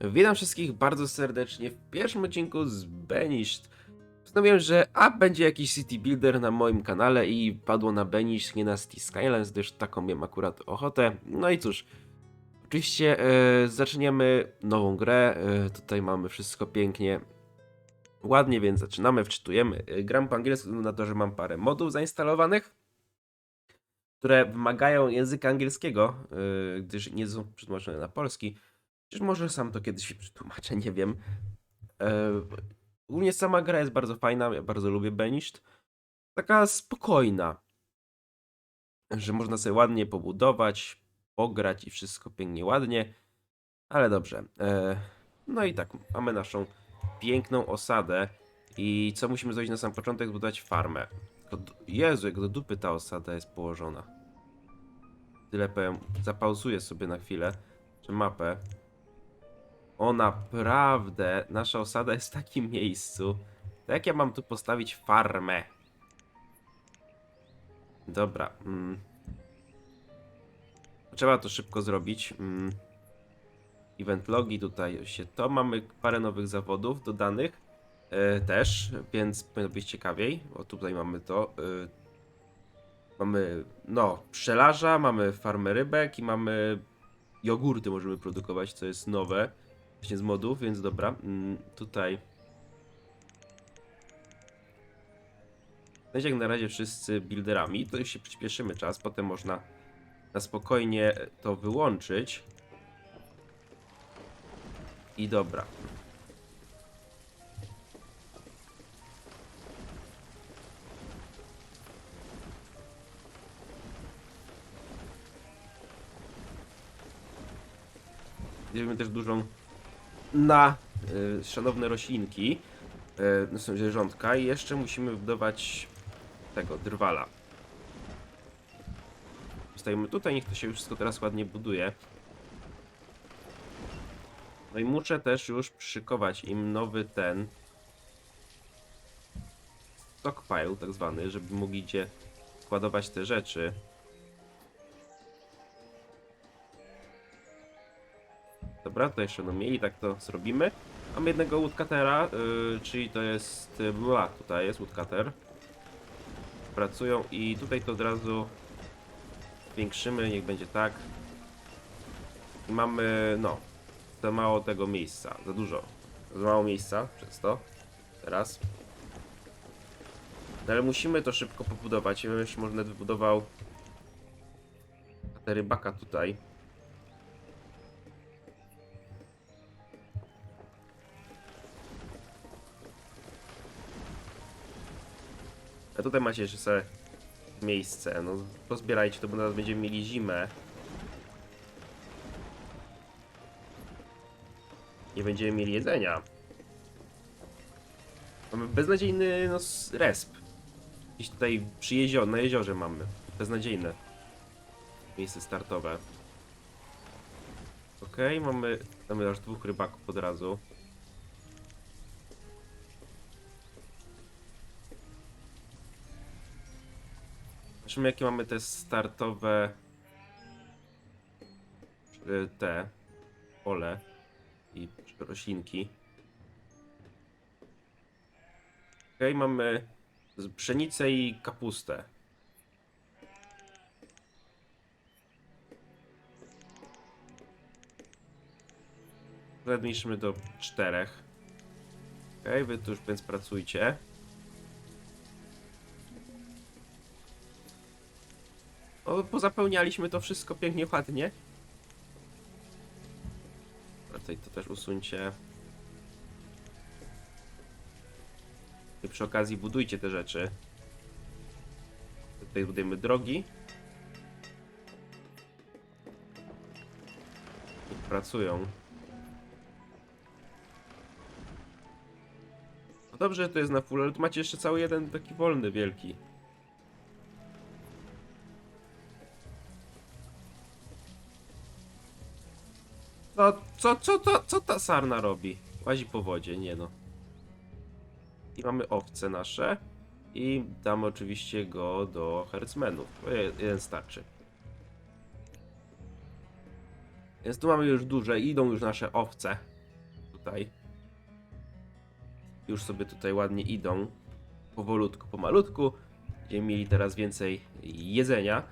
Witam wszystkich bardzo serdecznie w pierwszym odcinku z Benished. Postanowiłem, że a będzie jakiś city builder na moim kanale i padło na Benished, nie na City Skylines, gdyż taką miałem akurat ochotę. No i cóż, oczywiście e, zaczniemy nową grę. E, tutaj mamy wszystko pięknie, ładnie, więc zaczynamy, wczytujemy. E, gram po angielsku na to, że mam parę modów zainstalowanych które wymagają języka angielskiego, yy, gdyż nie są przetłumaczone na polski. Chociaż może sam to kiedyś przetłumaczę, nie wiem. Yy, ogólnie sama gra jest bardzo fajna, ja bardzo lubię Benished. Taka spokojna, że można sobie ładnie pobudować, pograć i wszystko pięknie, ładnie. Ale dobrze. Yy, no i tak, mamy naszą piękną osadę. I co musimy zrobić na sam początek? Zbudować farmę. Jezu, jak do dupy ta osada jest położona. Tyle powiem. Zapauzuję sobie na chwilę. Czy mapę. O naprawdę, nasza osada jest w takim miejscu. To jak ja mam tu postawić farmę? Dobra. Mm. Trzeba to szybko zrobić. Mm. Event logi tutaj się to. Mamy parę nowych zawodów dodanych e, też, więc powinno być ciekawiej. O tutaj mamy to. e, mamy, no, pszczelarza, mamy farmę rybek i mamy jogurty możemy produkować, co jest nowe. Właśnie z modów, więc dobra. Mm, tutaj. Jesteśmy jak na razie wszyscy builderami, to już się przyspieszymy czas, potem można na spokojnie to wyłączyć. I dobra. Bierzemy też dużą na y, szanowne roślinki, y, no są zwierzątka i jeszcze musimy wbudować tego, drwala. Stajemy tutaj, niech to się już wszystko teraz ładnie buduje. No i muszę też już przykować im nowy ten stockpile tak zwany, żeby mogli gdzie składować te rzeczy. Dobra, to jeszcze no mieli, tak to zrobimy. Mamy jednego woodcuttera, yy, czyli to jest... Yy, była, tutaj jest woodcutter. Pracują i tutaj to od razu zwiększymy, niech będzie tak. I mamy, no, za mało tego miejsca, za dużo. Za mało miejsca przez to. Teraz. No ale musimy to szybko pobudować. Ja bym jeszcze może nawet wybudował rybaka tutaj. A tutaj macie jeszcze sobie miejsce. No, pozbierajcie to, bo teraz będziemy mieli zimę. Nie będziemy mieli jedzenia. Mamy beznadziejny no, resp. Gdzieś tutaj przy na jeziorze mamy. Beznadziejne miejsce startowe. Okej, mamy, mamy aż dwóch rybaków od razu. Zobaczymy jakie mamy te startowe y, te pole i roślinki. Okej, mamy pszenicę i kapustę. Zmniejszymy do czterech. Okej, wy tu już więc pracujcie. Pozapełnialiśmy to wszystko pięknie, ładnie. Dobra, Tutaj to też usuńcie. I przy okazji budujcie te rzeczy. Tutaj budujemy drogi. Niech pracują. No dobrze, to jest na full, ale tu macie jeszcze cały jeden taki wolny, wielki. No, co, co, co, co ta sarna robi? Łazi po wodzie, nie no. I mamy owce nasze. I damy oczywiście go do je- Jeden starczy. Więc tu mamy już duże, idą już nasze owce. tutaj. Już sobie tutaj ładnie idą. Powolutku, pomalutku. Będziemy mieli teraz więcej jedzenia.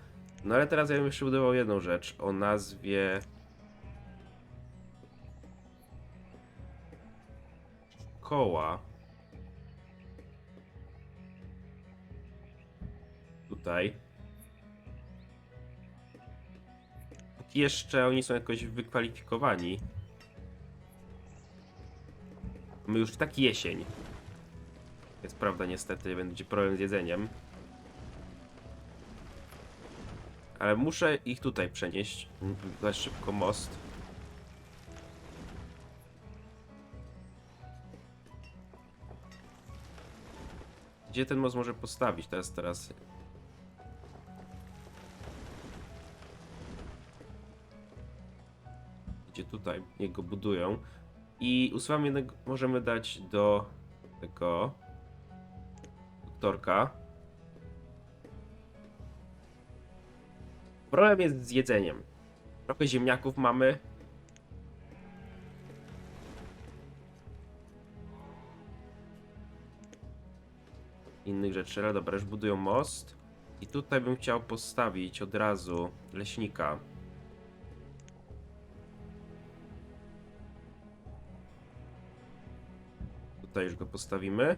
No ale teraz ja bym jeszcze budował jedną rzecz o nazwie... Koła. Tutaj. Jeszcze oni są jakoś wykwalifikowani. My już tak jesień. Jest prawda, niestety, będzie problem z jedzeniem. Ale muszę ich tutaj przenieść. Wybudować szybko most. Gdzie ten most może postawić? Teraz, teraz. Gdzie tutaj? Niech go budują. I usuwam jednego, możemy dać do tego doktorka. Problem jest z jedzeniem. Trochę ziemniaków mamy. Innych rzeczy, ale dobra, już budują most. I tutaj bym chciał postawić od razu leśnika. Tutaj już go postawimy.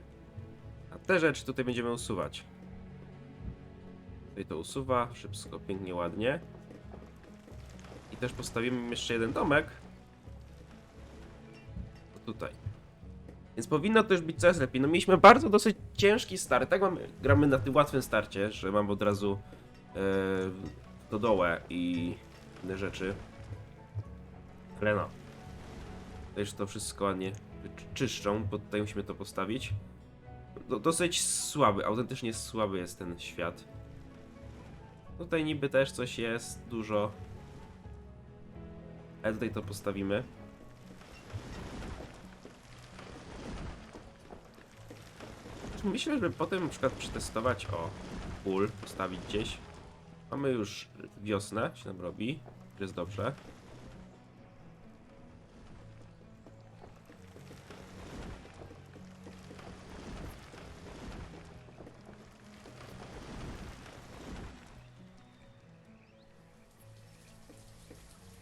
A te rzeczy tutaj będziemy usuwać. Tutaj to usuwa, szybko, pięknie, ładnie. I też postawimy jeszcze jeden domek. Więc powinno to już być coraz lepiej. No mieliśmy bardzo dosyć ciężki start. Tak mamy, gramy na tym łatwym starcie, że mam od razu e, do dołę i inne rzeczy. Ale no. Już to wszystko ładnie czy- czyszczą, bo tutaj musimy to postawić. No, dosyć słaby, autentycznie słaby jest ten świat. Tutaj niby też coś jest, dużo. Ale tutaj to postawimy. Myślę, że potem na przykład przetestować o pól, postawić gdzieś. Mamy już wiosnę, się nam robi, jest dobrze.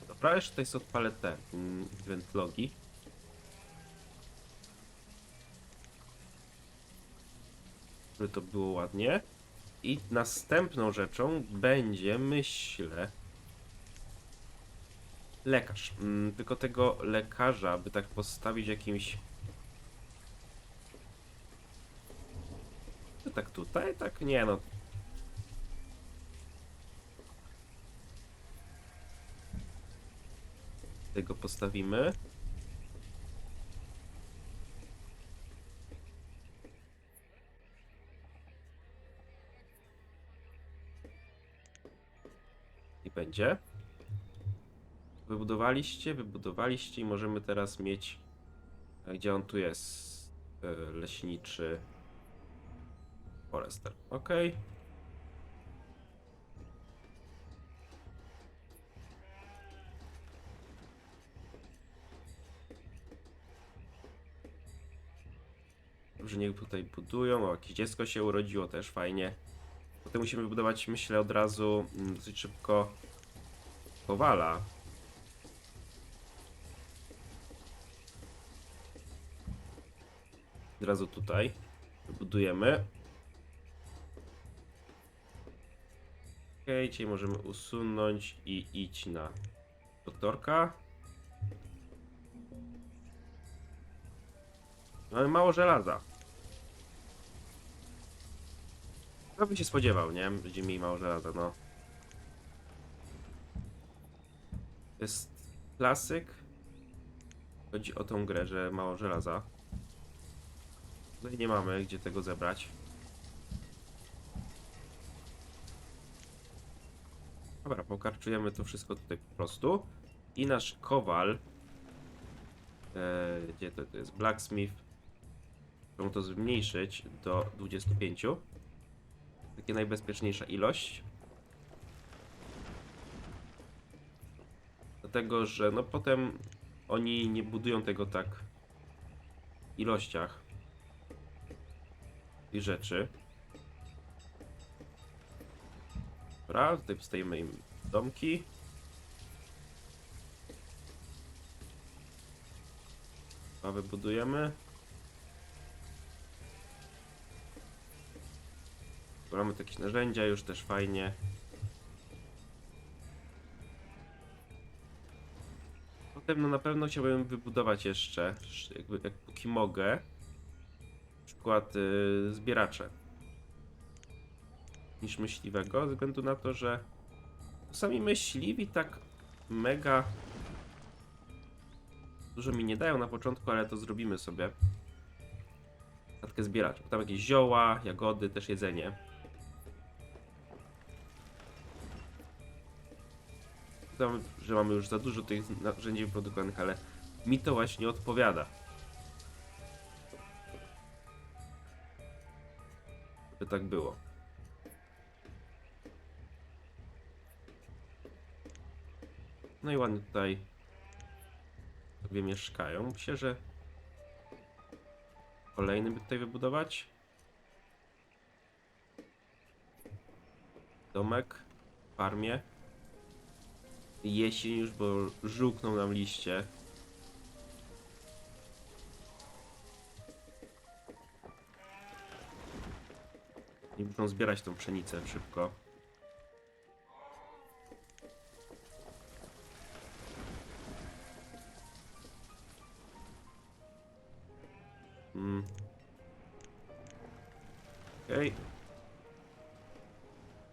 Dobra, jeszcze tutaj są odpalę te mm, event logi. Żeby to było ładnie. I następną rzeczą będzie, myślę, lekarz. Mm, tylko tego lekarza, by tak postawić jakimś... Tak tutaj? Tak nie no. Tego postawimy. I będzie. Wybudowaliście, wybudowaliście i możemy teraz mieć. a Gdzie on tu jest? E, Leśniczy. Forester. Ok. Dobrze, niech tutaj budują. O, jakieś dziecko się urodziło, też fajnie. Potem musimy wybudować, myślę, od razu mm, dosyć szybko Kowala. Od razu tutaj wybudujemy. Ok, czyli możemy usunąć i iść na doktorka. Mamy mało żelaza. Kto by się spodziewał, nie? Będziemy mieli mało żelaza, no. To jest klasyk. Chodzi o tą grę, że mało żelaza. Tutaj nie mamy gdzie tego zebrać. Dobra, pokarczujemy to wszystko tutaj po prostu. I nasz kowal. E, gdzie to, to jest? Blacksmith. Chcę to zmniejszyć do 25. Takie najbezpieczniejsza ilość. Dlatego, że no potem oni nie budują tego tak ilościach tych rzeczy. Dobra, tutaj wstajemy im domki. A wybudujemy. Mamy tu jakieś narzędzia, już też fajnie. Potem no na pewno chciałbym wybudować jeszcze, sz- jakby jak póki mogę, na przykład y, zbieracze niż myśliwego, ze względu na to, że sami myśliwi tak mega dużo mi nie dają na początku, ale to zrobimy sobie. Statkę zbierać. Tam jakieś zioła, jagody, też jedzenie. Tam, że mamy już za dużo tych narzędzi wyprodukowanych, ale mi to właśnie odpowiada. Żeby tak było. No i ładnie tutaj sobie mieszkają. Myślę, że kolejny by tutaj wybudować. Domek farmie. Jesień już, bo żółkną nam liście. I muszą zbierać tą pszenicę szybko. Mm. Okej.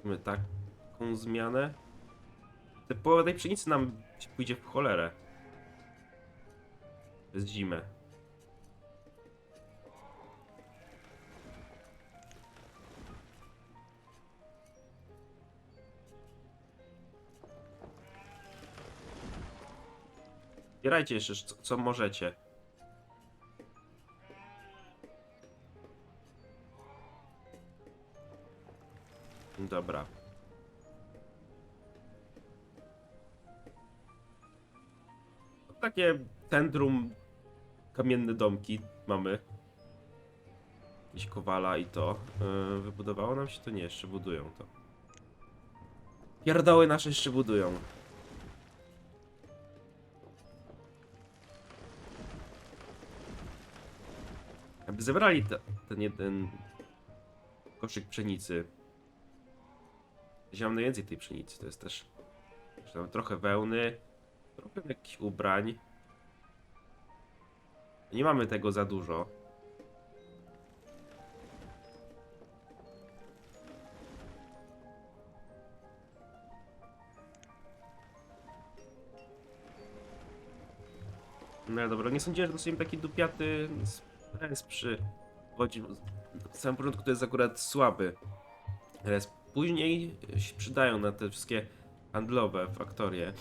Mamy taką zmianę. Te połowa tej pszenicy nam pójdzie w cholerę. Przez zimę. Zbierajcie jeszcze co, co możecie. Dobra. Takie centrum, kamienne domki mamy. Jakieś kowala i to. Yy, wybudowało nam się to? Nie, jeszcze budują to. Pierdoły nasze jeszcze budują. Aby zebrali te, ten jeden koszyk pszenicy. Mam najwięcej tej pszenicy, to jest też... trochę wełny, trochę jakichś ubrań. Nie mamy tego za dużo. No dobra, nie sądziłem, że dostaniemy taki dupiaty stres przy... Chodzi... W samym początku to jest akurat słaby. Res później się przydają na te wszystkie handlowe faktorie,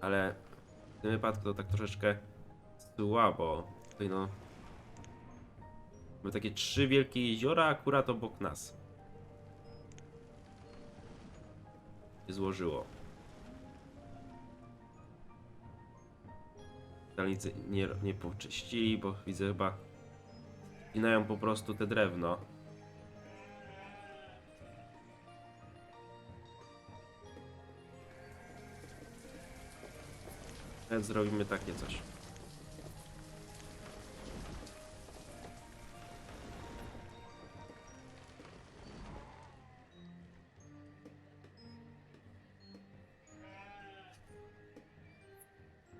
ale w tym wypadku to tak troszeczkę słabo. Tutaj no. Mamy takie trzy wielkie jeziora akurat obok nas. Się złożyło. Dalnicy nie, nie poczyścili, bo widzę chyba inają po prostu te drewno. Zrobimy takie coś.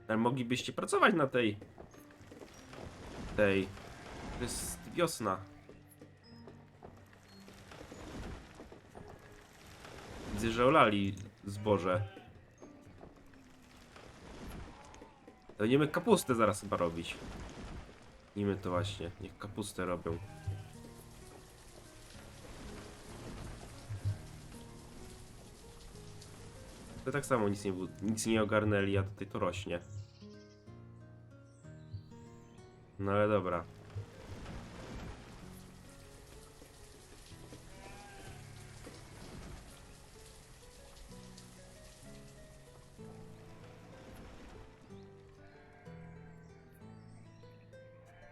Ale moglibyście pracować na tej... tej... To jest wiosna. Widzę, że olali zboże. Będziemy kapustę zaraz chyba robić. Nimy to właśnie, niech kapustę robią. To tak samo nic nie, nic nie ogarnęli, a tutaj to rośnie. No ale dobra.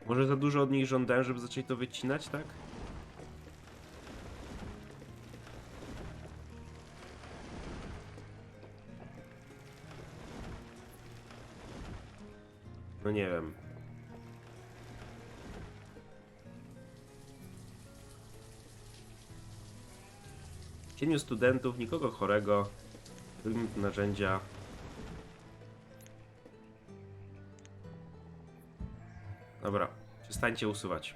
Może za dużo od nich żądałem, żeby zaczęli to wycinać, tak? No nie wiem. Cieniu studentów, nikogo chorego. Narzędzia. Dobra, przestańcie usuwać.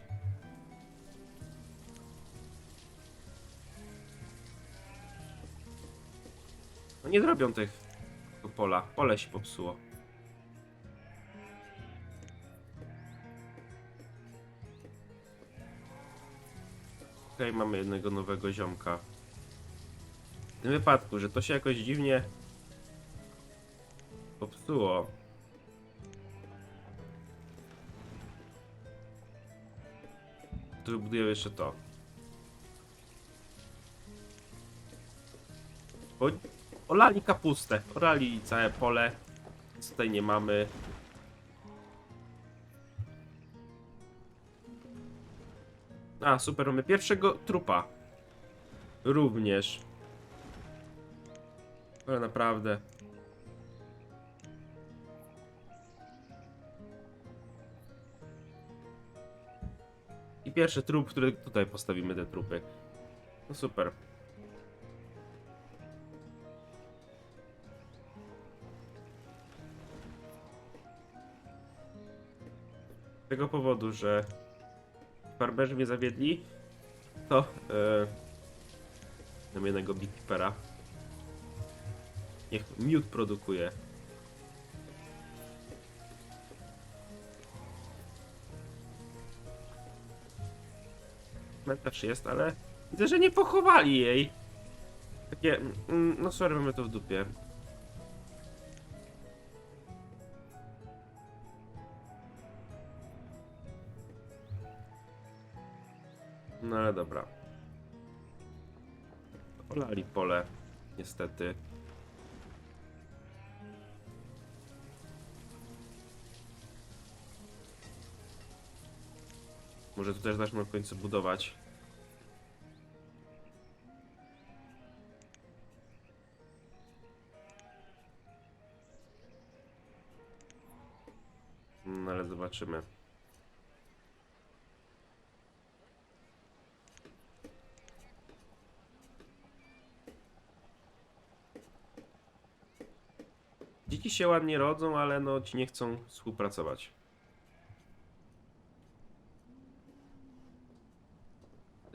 No nie zrobią tych tego pola. Pole się popsuło. Okej, mamy jednego nowego ziomka. W tym wypadku, że to się jakoś dziwnie popsuło. Tu wybuduję jeszcze to. Bo olali kapustę, orali całe pole. Nic tutaj nie mamy. A, super, mamy pierwszego trupa. Również. Ale naprawdę. Pierwszy trup, który tutaj postawimy te trupy. No super. Z tego powodu, że farmerzy mnie zawiedli, to mam jednego beekeepera. Niech miód produkuje. Cmentarz jest, ale widzę, że nie pochowali jej. Takie, mm, no sorry, mamy to w dupie. No ale dobra. Olali pole, niestety. Może tu też zaczną w końcu budować. No ale zobaczymy. Dzieci się ładnie rodzą, ale no ci nie chcą współpracować.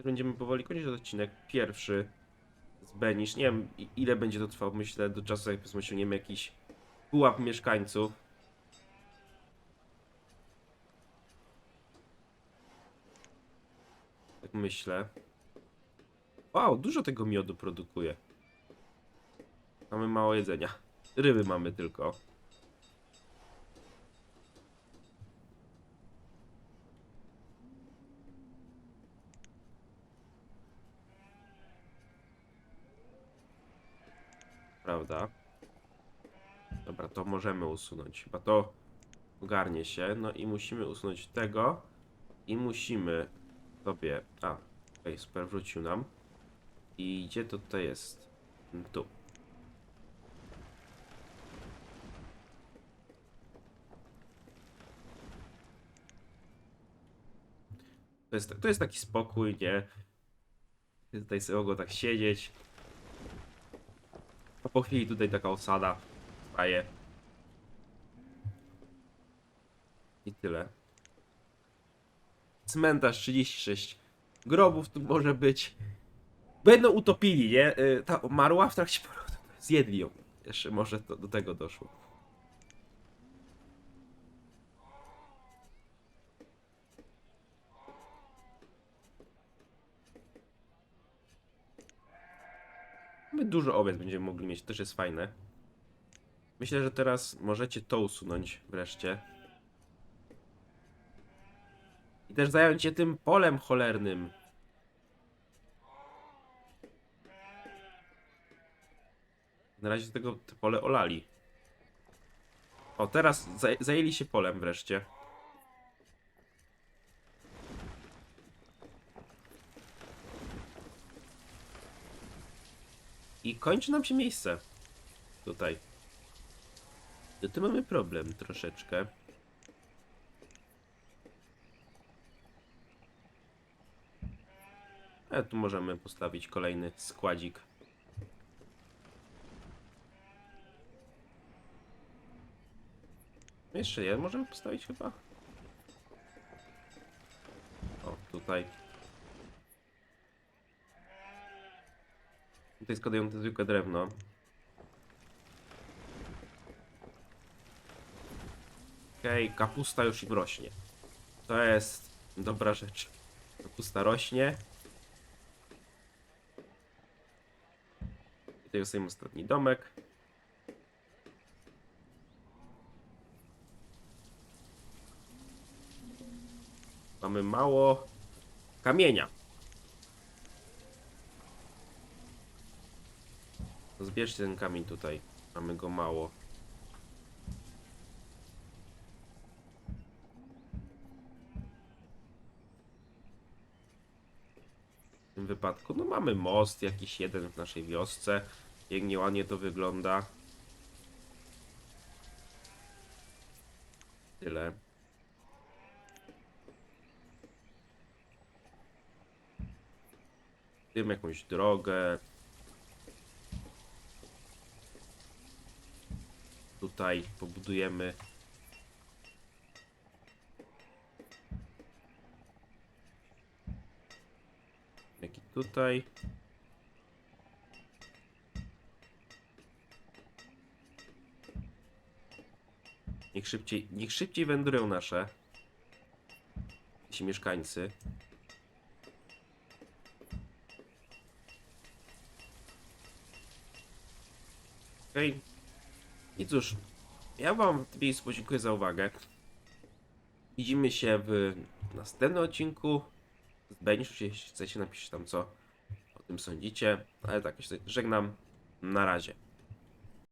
Będziemy powoli kończyć odcinek pierwszy z Benisz. Nie wiem ile będzie to trwało, myślę do czasu jak powiedzmy jakiś pułap mieszkańców. Tak myślę. Wow, dużo tego miodu produkuje. Mamy mało jedzenia. Ryby mamy tylko. Prawda? Dobra, to możemy usunąć. Chyba to ogarnie się. No i musimy usunąć tego. I musimy sobie... A, okej, super, wrócił nam. I gdzie to tutaj jest? Tu. To jest, to jest taki spokój, nie? Tutaj sobie mogą tak siedzieć. Po chwili tutaj taka osada staje. I tyle. Cmentarz 36 grobów tu może być. Będą utopili, nie? Y, Ta umarła w trakcie porodu. Zjedli ją. Jeszcze może to, do tego doszło. My dużo owiec będziemy mogli mieć, to też jest fajne. Myślę, że teraz możecie to usunąć wreszcie. I też zająć się tym polem cholernym. Na razie tego te pole olali. O, teraz zaj zajęli się polem wreszcie. I kończy nam się miejsce. Tutaj. To tu mamy problem troszeczkę. Ale tu możemy postawić kolejny składzik. Jeszcze jeden możemy postawić chyba. O, tutaj. Tutaj składują to zwykłe drewno. Okej, kapusta już im rośnie. To jest dobra rzecz. Kapusta rośnie. Tutaj jest ostatni domek. Mamy mało kamienia. Zbierzcie ten kamień tutaj. Mamy go mało. W tym wypadku, no mamy most jakiś jeden w naszej wiosce. Pięknie, ładnie to wygląda. Tyle. Tym jakąś drogę. Tutaj pobudujemy. Jak i tutaj. Niech szybciej, niech szybciej wędrują nasze. Ci mieszkańcy. Okej. I cóż, ja wam w tym miejscu podziękuję za uwagę. Widzimy się w następnym odcinku. Z Beniszu, jeśli chcecie, napiszcie tam co o tym sądzicie. Ale tak, żegnam. Na razie.